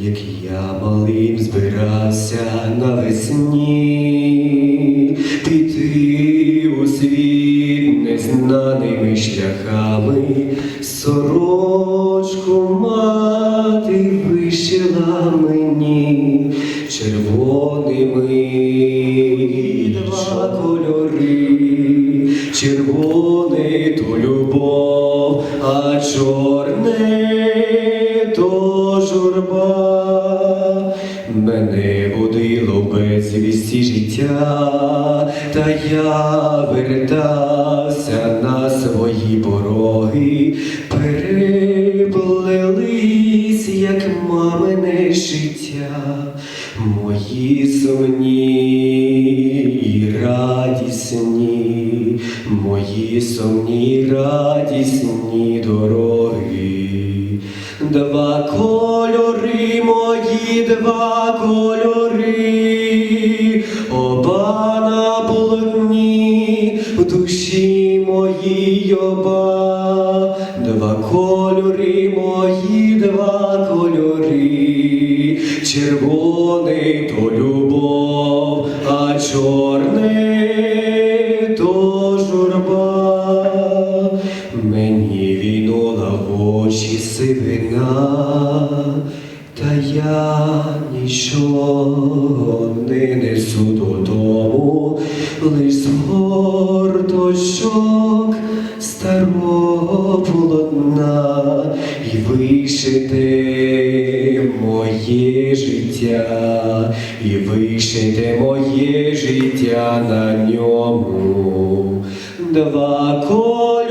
Як я малим збирався навесні, піти у світ незнаними шляхами, сорочку мати вишила мені червоними два кольори, червоний то любов, а чорне то журба. Мене водило без вісті життя, та я вертався на свої пороги, переплелись, як мамине життя, мої сумні і радісні, мої сумні радісні дороги. Два кольори мої, два кольори, оба на полотні, в душі моїй оба, два кольори мої, два кольори, червоний то любов, а чорний очі сивина, та я нічого не несу додому, лиш з горточок старого полотна і вишите моє життя, і вишите моє життя на ньому. Два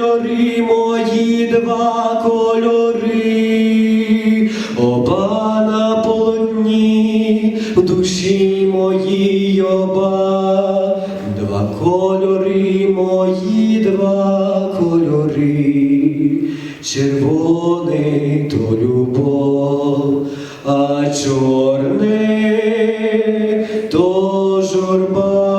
кольори, мої два кольори, оба на полотні в душі моїй оба, два кольори, мої два кольори, червоний то любов, а чорний то журба.